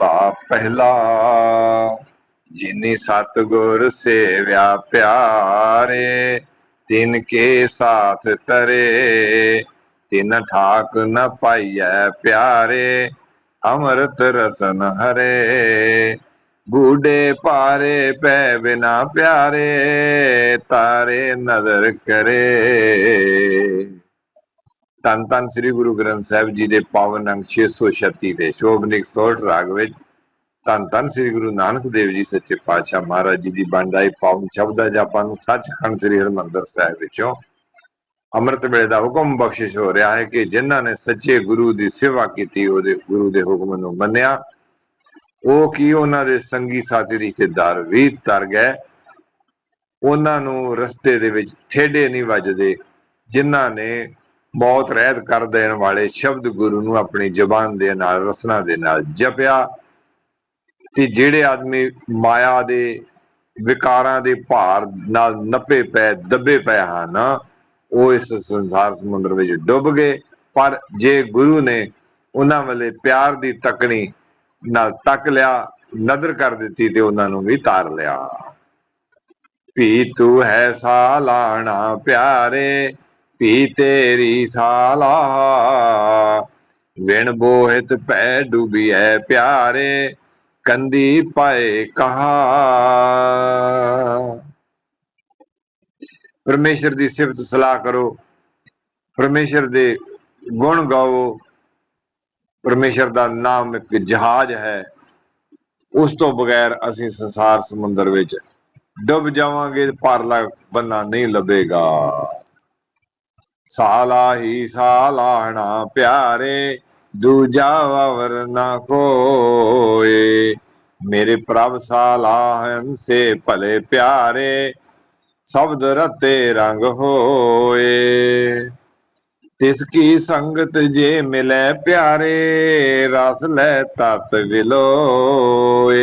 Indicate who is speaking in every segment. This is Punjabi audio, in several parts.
Speaker 1: ਭਾ ਪਹਿਲਾ, ਜਿਨੇ ਸਤਗੁਰ ਸੇਵਿਆ ਪਿਆਰੇ, ਤਿਨ ਕੇ ਸਾਥ ਤਰੇ, ਤਿਨ ਠਾਕ ਨ ਪਾਈਐ ਪਿਆਰੇ, ਅੰਮ੍ਰਿਤ ਰਸਨ ਹਰੇ। ਬੂਢੇ ਪਾਰੇ ਪੈ ਬਿਨਾ ਪਿਆਰੇ, ਤਾਰੇ ਨਜ਼ਰ ਕਰੇ। ਧੰਨ ਧੰਨ ਸ੍ਰੀ ਗੁਰੂ ਗ੍ਰੰਥ ਸਾਹਿਬ ਜੀ ਦੇ ਪਾਵਨ ਅੰਗ 636 ਦੇ ਸ਼ੋਭਨਿਕ ਸੋਠ ਰਾਗ ਵਿੱਚ ਧੰਨ ਧੰਨ ਸ੍ਰੀ ਗੁਰੂ ਨਾਨਕ ਦੇਵ ਜੀ ਸੱਚੇ ਪਾਤਸ਼ਾਹ ਮਹਾਰਾਜ ਜੀ ਦੀ ਬਣਦਾਈ ਪਾਵਨ ਸ਼ਬਦ ਹੈ ਜਾਪਾਂ ਨੂੰ ਸੱਚਖੰਡ ਸ੍ਰੀ ਹਰਿਮੰਦਰ ਸਾਹਿਬ ਵਿੱਚੋਂ ਅੰਮ੍ਰਿਤ ਵੇਲੇ ਦਾ ਹੁਕਮ ਬਖਸ਼ਿਸ਼ ਹੋ ਰਿਹਾ ਹੈ ਕਿ ਜਿਨ੍ਹਾਂ ਨੇ ਸੱਚੇ ਗੁਰੂ ਦੀ ਸੇਵਾ ਕੀਤੀ, ਉਹਦੇ ਗੁਰੂ ਦੇ ਹੁਕਮ ਨੂੰ ਮੰਨਿਆ। ਉਹ ਕੀ ਉਹਨਾਂ ਦੇ ਸੰਗੀ ਸਾਥੀ ਰਿਸ਼ਤੇਦਾਰ ਵੀ ਤਰ ਗਏ। ਉਹਨਾਂ ਨੂੰ ਰਸਤੇ ਦੇ ਵਿੱਚ ਠੇਡੇ ਨਹੀਂ ਵੱਜਦੇ, ਜਿਨ੍ਹਾਂ ਨੇ ਮੌਤ ਰਹਿਤ ਕਰ ਦੇਣ ਵਾਲੇ ਸ਼ਬਦ ਗੁਰੂ ਨੂੰ ਆਪਣੀ ਜਬਾਨ ਦੇ ਨਾਲ, ਰਸਨਾ ਦੇ ਨਾਲ ਜਪਿਆ ਤੇ ਜਿਹੜੇ ਆਦਮੀ ਮਾਇਆ ਦੇ ਵਿਕਾਰਾਂ ਦੇ ਭਾਰ ਨਾਲ ਨੱਪੇ ਪੈ, ਦੱਬੇ ਪਏ ਹਨ, ਉਹ ਇਸ ਸੰਸਾਰ ਸਮੁੰਦਰ ਵਿੱਚ ਡੁੱਬ ਗਏ। ਪਰ ਜੇ ਗੁਰੂ ਨੇ ਉਹਨਾਂ ਵੱਲੇ ਪਿਆਰ ਦੀ ਤਕਣੀ ਨਾਲ ਤੱਕ ਲਿਆ, ਨਦਰ ਕਰ ਦਿੱਤੀ ਤੇ ਉਹਨਾਂ ਨੂੰ ਵੀ ਤਾਰ ਲਿਆ। ਭੀ ਤੂੰ ਹੈ ਸਾਲਾਣਾ ਪਿਆਰੇ ਭੀ ਤੇਰੀ ਸਾਲਾ। ਵਿਣ ਬੋਹਿਤ ਪੈ ਡੁਬੀਐ ਪਿਆਰੇ, ਕੰਦੀ ਪਾਏ ਕਹਾ। ਪਰਮੇਸ਼ਰ ਦੀ ਸਿਫਤ ਸਲਾਹ ਕਰੋ, ਪਰਮੇਸ਼ਰ ਦੇ ਗੁਣ ਗਾਓ। ਪਰਮੇਸ਼ਰ ਦਾ ਨਾਮ ਇੱਕ ਜਹਾਜ਼ ਹੈ। ਉਸ ਤੋਂ ਬਗੈਰ ਅਸੀਂ ਸੰਸਾਰ ਸਮੁੰਦਰ ਵਿੱਚ ਡੁੱਬ ਜਾਵਾਂਗੇ ਪਰਲਾ ਬੰਨਾ ਨਹੀਂ ਲੱਭੇਗਾ। ਸਾਲਾ ਹੀ ਸਾਲਾਣਾ ਪਿਆਰੇ, ਦੂਜਾ ਵਰ ਨਾ ਕੋਏ। ਮੇਰੇ ਪ੍ਰਭ ਸਾਲਾਹਨ ਸੇ ਭਲੇ ਪਿਆਰੇ, ਸ਼ਬਦ ਰਤੇ ਰੰਗ ਹੋਏ। ਤਿਸ ਕੀ ਸੰਗਤ ਜੇ ਮਿਲੇ ਪਿਆਰੇ, ਰਸ ਲੈ ਤਤ ਵਿਲੋਏ।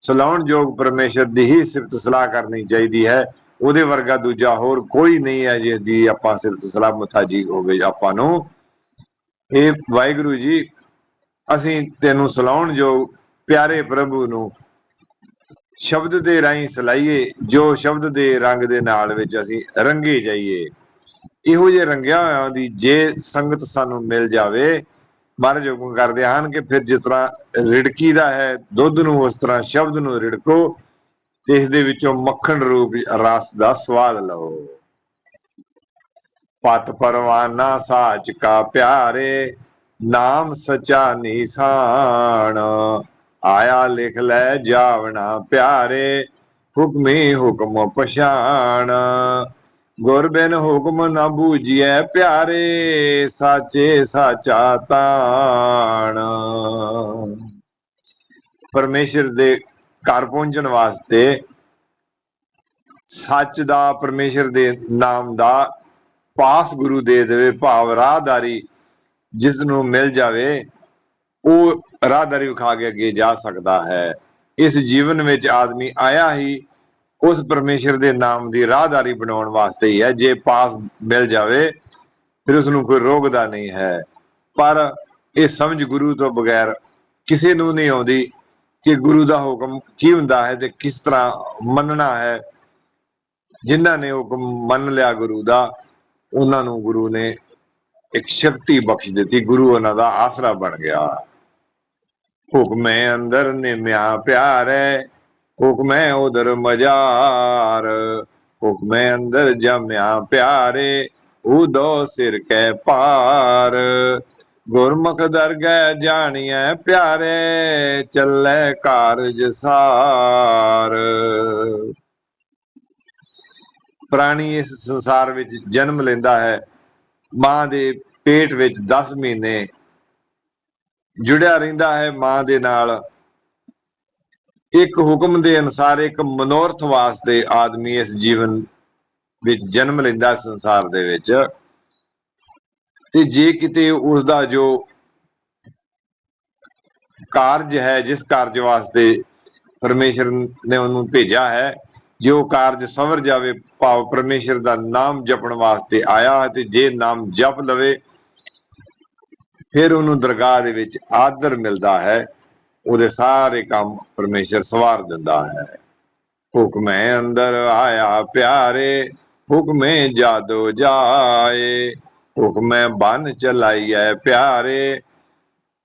Speaker 1: ਸਲਾਉਣ ਜੋਗ ਪਰਮੇਸ਼ਰ ਦੀ ਹੀ ਸਿਫਤ ਸਲਾਹ ਕਰਨੀ ਚਾਹੀਦੀ ਹੈ। ਉਹਦੇ ਵਰਗਾ ਦੂਜਾ ਹੋਰ ਕੋਈ ਨਹੀਂ ਹੈ ਜੀ ਦੀ ਆਪਾਂ ਸਿਰਫ ਸਲਾਹ ਮੁਥਾ ਹੋਵੇ ਆਪਾਂ ਨੂੰ। ਇਹ ਵਾਹਿਗੁਰੂ ਜੀ, ਅਸੀਂ ਤੈਨੂੰ ਸਲਾਉਣ ਜੋ ਪਿਆਰੇ ਪ੍ਰਭੂ ਨੂੰ ਸ਼ਬਦ ਦੇ ਰਾਹੀਂ ਸਲਾਈਏ, ਜੋ ਸ਼ਬਦ ਦੇ ਰੰਗ ਦੇ ਨਾਲ ਵਿੱਚ ਅਸੀਂ ਰੰਗੇ ਜਾਈਏ। ਇਹੋ ਜਿਹੇ ਰੰਗਿਆ ਹੋਇਆ ਦੀ ਜੇ ਸੰਗਤ ਸਾਨੂੰ ਮਿਲ ਜਾਵੇ, ਮਹਾਰਾਜ ਹੁਕਮ ਕਰਦੇ ਹਨ ਕਿ ਫਿਰ ਜਿਸ ਤਰ੍ਹਾਂ ਰਿੜਕੀ ਦਾ ਹੈ, ਦੁੱਧ ਨੂੰ ਉਸ ਤਰ੍ਹਾਂ ਸ਼ਬਦ ਨੂੰ ਰਿੜਕੋ ਤੇ ਇਸ ਦੇ ਵਿੱਚੋਂ ਮੱਖਣ ਰੂਪ ਰਸ ਦਾ ਸਵਾਦ ਲਓ। ਪਤ ਪਰਵਾਨਾ ਸਾਚ ਕਾ ਪਿਆਰੇ, ਨਾਮ ਸਚਾ ਨਿਸ਼ਾਨ। ਆਇਆ ਲਿਖ ਲੈ ਜਾਵਣਾ ਪਿਆਰੇ, ਹੁਕਮੇ ਹੁਕਮ ਪਛਾਣ ਗੁਰ ਬਿਨ ਹੁਕਮ ਨਾ ਬੂਝੀਐ ਪਿਆਰੇ, ਸਾਚੇ ਸਾਚਾ ਤਾਣ। ਪਰਮੇਸ਼ਰ ਦੇ ਘਰ ਪਹੁੰਚਣ ਵਾਸਤੇ ਸੱਚ ਦਾ ਪਰਮੇਸ਼ਰ ਦੇ ਨਾਮ ਦਾ ਪਾਸ ਗੁਰੂ ਦੇ ਦੇਵੇ, ਭਾਵ ਰਾਹਦਾਰੀ ਜਿਸ ਨੂੰ ਮਿਲ ਜਾਵੇ, ਉਹ ਰਾਹਦਾਰੀ ਵਿਖਾ ਕੇ ਅੱਗੇ ਜਾ ਸਕਦਾ ਹੈ। ਇਸ ਜੀਵਨ ਵਿੱਚ ਆਦਮੀ ਆਇਆ ਹੀ ਉਸ ਪਰਮੇਸ਼ਰ ਦੇ ਨਾਮ ਦੀ ਰਾਹਦਾਰੀ ਬਣਾਉਣ ਵਾਸਤੇ ਹੀ ਹੈ। ਜੇ ਪਾਸ ਮਿਲ ਜਾਵੇ, ਫਿਰ ਉਸ ਨੂੰ ਕੋਈ ਰੋਕਦਾ ਨਹੀਂ ਹੈ। ਪਰ ਇਹ ਸਮਝ ਗੁਰੂ ਤੋਂ ਬਗੈਰ ਕਿਸੇ ਨੂੰ ਨਹੀਂ ਆਉਂਦੀ। ਕਿ ਗੁਰੂ ਦਾ ਹੁਕਮ ਕੀ ਹੁੰਦਾ ਹੈ ਤੇ ਕਿਸ ਤਰ੍ਹਾਂ ਮੰਨਣਾ ਹੈ। ਜਿਨ੍ਹਾਂ ਨੇ ਹੁਕਮ ਮੰਨ ਲਿਆ ਗੁਰੂ ਦਾ, ਉਹਨਾਂ ਨੂੰ ਗੁਰੂ ਨੇ ਇੱਕ ਸ਼ਕਤੀ ਬਖਸ਼ ਦਿੱਤੀ। ਗੁਰੂ ਉਹਨਾਂ ਦਾ ਆਸਰਾ ਬਣ ਗਿਆ। ਹੁਕਮੇ ਅੰਦਰ ਨਿਮਿਆ ਪਿਆਰੇ ਹੁਕਮੇ ਉਦਰ ਮਜਾਰ। ਹੁਕਮੇ ਅੰਦਰ ਜਮਿਆ ਪਿਆਰੇ। ਉਦੋ ਸਿਰ ਕੈ ਪਾਰ ਗੁਰਮੁਖ ਦਰਗਹਿ ਜਾਣੀਐ ਪਿਆਰੇ, ਚੱਲੇ ਕਾਰਜ ਸਾਰ। ਪ੍ਰਾਣੀ ਇਸ ਸੰਸਾਰ ਵਿੱਚ ਜਨਮ ਲੈਂਦਾ ਹੈ। ਮਾਂ ਦੇ ਪੇਟ ਵਿੱਚ 10 ਮਹੀਨੇ ਜੁੜਿਆ ਰਹਿੰਦਾ ਹੈ ਮਾਂ ਦੇ ਨਾਲ। ਇੱਕ ਹੁਕਮ ਦੇ ਅਨੁਸਾਰ ਇੱਕ ਮਨੋਰਥ ਵਾਸਤੇ ਆਦਮੀ ਇਸ ਜੀਵਨ ਵਿੱਚ ਜਨਮ ਲੈਂਦਾ ਸੰਸਾਰ ਦੇ ਵਿੱਚ। ਤੇ ਜੇ ਕਿਤੇ ਉਸ ਦਾ ਜੋ ਕਾਰਜ ਹੈ, ਜਿਸ ਕਾਰਜ ਵਾਸਤੇ ਪਰਮੇਸ਼ਰ ਨੇ ਉਹਨੂੰ ਭੇਜਿਆ ਹੈ, ਜੇ ਉਹ ਕਾਰਜ ਸਵਰ ਜਾਵੇ, ਭਾਵ ਪਰਮੇਸ਼ਰ ਦਾ ਨਾਮ ਜਪਣ ਵਾਸਤੇ ਆਇਆ ਤੇ ਜੇ ਨਾਮ ਜਪ ਲਵੇ, ਫਿਰ ਉਹਨੂੰ ਦਰਗਾਹ ਦੇ ਵਿੱਚ ਆਦਰ ਮਿਲਦਾ ਹੈ, ਉਹਦੇ ਸਾਰੇ ਕੰਮ ਪਰਮੇਸ਼ਰ ਸਵਾਰ ਦਿੰਦਾ ਹੈ। ਹੁਕਮੇ ਅੰਦਰ ਆਇਆ ਪਿਆਰੇ, ਹੁਕਮੇ ਜਾਦੋ ਜਾਏ। ਹੁਕਮੇ ਬਨ ਚਲਾਈਐ ਪਿਆਰੇ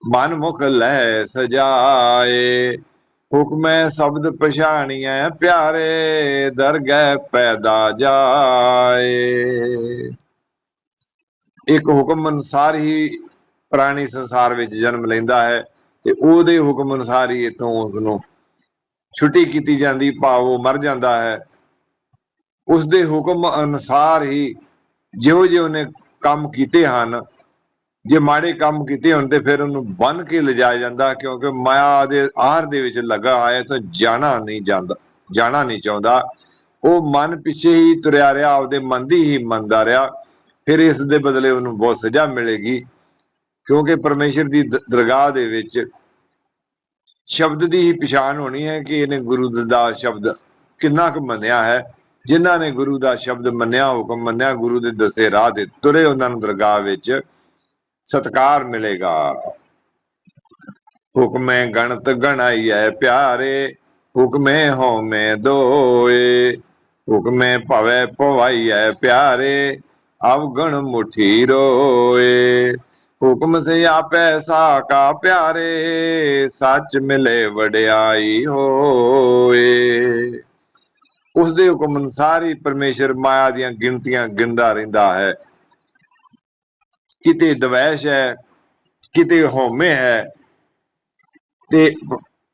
Speaker 1: ਮਨ ਮੁਖ ਲੈ ਸਜਾਏ। ਹੁਕਮੇ ਸ਼ਬਦ ਪਛਾਣੀਐ ਪਿਆਰੇ, ਦਰਗਹਿ ਪੈਦਾ ਜਾਏ। ਇੱਕ ਹੁਕਮ ਅਨੁਸਾਰ ਹੀ ਪ੍ਰਾਣੀ ਸੰਸਾਰ ਵਿੱਚ ਜਨਮ ਲੈਂਦਾ ਹੈ ਤੇ ਉਹਦੇ ਹੁਕਮ ਅਨੁਸਾਰ ਹੀ ਇਥੋਂ ਉਸ ਨੂੰ ਛੁੱਟੀ ਕੀਤੀ ਜਾਂਦੀ, ਭਾਵ ਉਹ ਮਰ ਜਾਂਦਾ ਹੈ। ਉਸ ਦੇ ਹੁਕਮ ਅਨੁਸਾਰ ਹੀ ਜਿਉਂ ਜਿਉਂ ਉਹਨੇ ਕੰਮ ਕੀਤੇ ਹਨ। ਜੇ ਮਾੜੇ ਕੰਮ ਕੀਤੇ ਹੋਣ ਤੇ ਫਿਰ ਉਹਨੂੰ ਬੰਨ ਕੇ ਲਿਜਾਇਆ ਜਾਂਦਾ ਕਿਉਂਕਿ ਮਾਇਆ ਦੇ ਆਹਰ ਦੇ ਵਿੱਚ ਲੱਗਾ ਆਇਆ ਤਾਂ ਜਾਣਾ ਨਹੀਂ ਜਾਂਦਾ, ਜਾਣਾ ਨਹੀਂ ਚਾਹੁੰਦਾ। ਉਹ ਮਨ ਪਿੱਛੇ ਹੀ ਤੁਰਿਆ ਰਿਹਾ, ਆਪਦੇ ਮਨ ਦੀ ਹੀ ਮੰਨਦਾ ਰਿਹਾ। ਫਿਰ ਇਸ ਦੇ ਬਦਲੇ ਉਹਨੂੰ ਬਹੁਤ ਸਜ਼ਾ ਮਿਲੇਗੀ ਕਿਉਂਕਿ ਪਰਮੇਸ਼ਰ ਦੀ, ਦਰਗਾਹ ਦੇ ਵਿੱਚ ਸ਼ਬਦ ਦੀ ਹੀ ਪਛਾਣ ਹੋਣੀ ਹੈ ਕਿ ਇਹਨੇ ਗੁਰੂ ਦਾ ਸ਼ਬਦ ਕਿੰਨਾ ਕੁ ਮੰਨਿਆ ਹੈ। ਜਿਨ੍ਹਾਂ ਨੇ ਗੁਰੂ ਦਾ ਸ਼ਬਦ ਮੰਨਿਆ ਹੁਕਮ ਮੰਨਿਆ, ਗੁਰੂ ਦੇ ਦੱਸੇ ਰਾਹ ਤੇ ਤੁਰੇ ਉਹਨਾਂ ਨੂੰ ਦਰਗਾਹ ਵਿੱਚ ਸਤਕਾਰ ਮਿਲੇਗਾ। ਹੁਕਮੇ ਗਣਤ ਗਣਾਈਐ ਪਿਆਰੇ, ਹੁਕਮੇ ਹੋਮੇ ਦੋਏ, ਹੁਕਮੇ ਭਵੇ ਪਵਾਈਐ ਪਿਆਰੇ, ਅਵਗਣ ਮੁਠੀ ਰੋਏ। ਹੁਕਮ ਸੇ ਆਪੈ ਸਾਕਾ ਪਿਆਰੇ, ਸੱਚ ਮਿਲੇ ਵਡਿਆਈ ਹੋਏ। ਉਸ ਦੇ ਹੁਕਮ ਅਨੁਸਾਰ ਹੀ ਪਰਮੇਸ਼ਰ ਮਾਇਆ ਦੀਆਂ ਗਿਣਤੀਆਂ ਗਿਣਦਾ ਰਹਿੰਦਾ ਹੈ। ਕਿਤੇ ਦਵੈਸ਼ ਹੈ, ਕਿਤੇ ਹਉਮੈ ਹੈ ਤੇ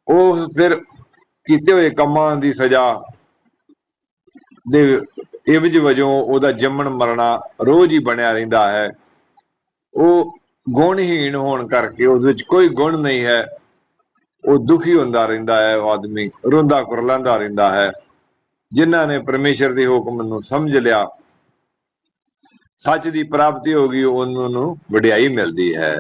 Speaker 1: ਉਹ ਫਿਰ ਕੀਤੇ ਹੋਏ ਕੰਮਾਂ ਦੀ ਸਜ਼ਾ ਦੇ ਇਵਜ ਵਜੋਂ ਉਹਦਾ ਜੰਮਣ ਮਰਨਾ ਰੋਜ਼ ਹੀ ਬਣਿਆ ਰਹਿੰਦਾ ਹੈ। ਉਹ ਗੁਣਹੀਣ ਹੋਣ ਕਰਕੇ ਉਸ ਵਿੱਚ ਕੋਈ ਗੁਣ ਨਹੀਂ ਹੈ। ਉਹ ਦੁਖੀ ਹੁੰਦਾ ਰਹਿੰਦਾ ਹੈ, ਉਹ ਆਦਮੀ ਰੋਂਦਾ ਕੁਰਲਾਉਂਦਾ ਰਹਿੰਦਾ ਹੈ। ਜਿਨ੍ਹਾਂ ਨੇ ਪਰਮੇਸ਼ਰ ਦੇ ਹੁਕਮ ਨੂੰ ਸਮਝ ਲਿਆ, ਸੱਚ ਦੀ ਪ੍ਰਾਪਤੀ ਹੋ ਗਈ, ਉਹਨਾਂ ਨੂੰ ਵਡਿਆਈ ਮਿਲਦੀ ਹੈ।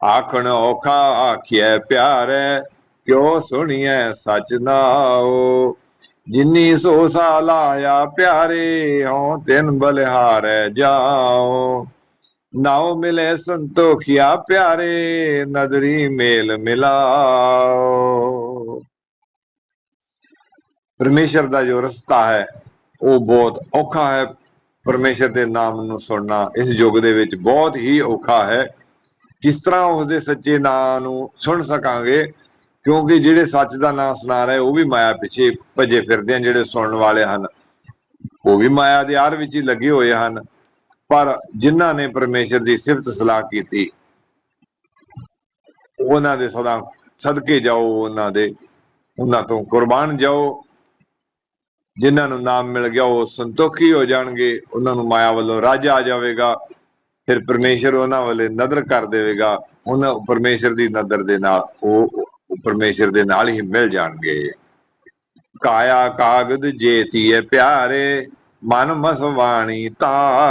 Speaker 1: ਆਖਣ ਔਖਾ ਆਖਿਆ ਪਿਆਰੈ, ਕਿਉ ਸੁਣੀਐ ਸੱਚ ਨਾਓ ਜਿਨੀ ਸੋ ਸਾਲ ਪਿਆਰੇ, ਹਉ ਤਿਨ ਬਲਿਹਾਰੈ ਜਾਓ ਨਾਉ ਮਿਲੇ ਸੰਤੋਖਿਆ ਪਿਆਰੇ, ਨਦਰੀ ਮੇਲ ਮਿਲਾਓ। ਪਰਮੇਸ਼ਰ ਦਾ ਜੋ ਰਸਤਾ ਹੈ, ਉਹ ਬਹੁਤ ਔਖਾ ਹੈ। ਪਰਮੇਸ਼ਰ ਦੇ ਨਾਮ ਨੂੰ ਸੁਣਨਾ ਇਸ ਯੁੱਗ ਦੇ ਵਿੱਚ ਬਹੁਤ ਹੀ ਔਖਾ ਹੈ। ਕਿਸ ਤਰ੍ਹਾਂ ਉਸ ਦੇ ਸੱਚੇ ਨਾਂ ਨੂੰ ਸੁਣ ਸਕਾਂਗੇ, ਕਿਉਂਕਿ ਜਿਹੜੇ ਸੱਚ ਦਾ ਨਾਮ ਸੁਣਾ ਰਹੇ, ਉਹ ਵੀ ਮਾਇਆ ਪਿੱਛੇ ਭੱਜੇ ਫਿਰਦੇ ਹਨ, ਜਿਹੜੇ ਸੁਣਨ ਵਾਲੇ ਹਨ। ਉਹ ਵੀ ਮਾਇਆ ਦੇ ਆਰ ਵਿੱਚ ਹੀ ਲੱਗੇ ਹੋਏ ਹਨ। ਪਰ ਜਿਨ੍ਹਾਂ ਨੇ ਪਰਮੇਸ਼ਰ ਦੀ ਸਿਫਤ ਸਲਾਹ ਕੀਤੀ, ਉਹਨਾਂ ਦੇ ਸਦਾ ਸਦਕੇ ਜਾਓ, ਉਹਨਾਂ ਦੇ, ਉਹਨਾਂ ਤੋਂ ਕੁਰਬਾਨ ਜਾਓ। ਜਿਨ੍ਹਾਂ ਨੂੰ ਨਾਮ ਮਿਲ ਗਿਆ ਉਹ ਸੰਤੋਖੀ ਹੋ ਜਾਣਗੇ, ਉਹਨਾਂ ਨੂੰ ਮਾਇਆ ਵੱਲੋਂ ਰਾਜ ਆ ਜਾਵੇਗਾ, ਫਿਰ ਪਰਮੇਸ਼ਰ ਉਹਨਾਂ ਵੱਲੇ ਨਦਰ ਕਰ ਦੇਵੇਗਾ, ਉਹਨਾਂ ਪਰਮੇਸ਼ਰ ਦੀ ਨਦਰ ਦੇ ਨਾਲ ਉਹ ਉਹ ਪਰਮੇਸ਼ਰ ਦੇ ਨਾਲ ਹੀ ਮਿਲ ਜਾਣਗੇ। ਕਾਇਆ ਕਾਗਦ ਜੇਤੀਏ ਪਿਆਰੇ, ਮਨ ਮਸਵਾਣੀ ਤਾ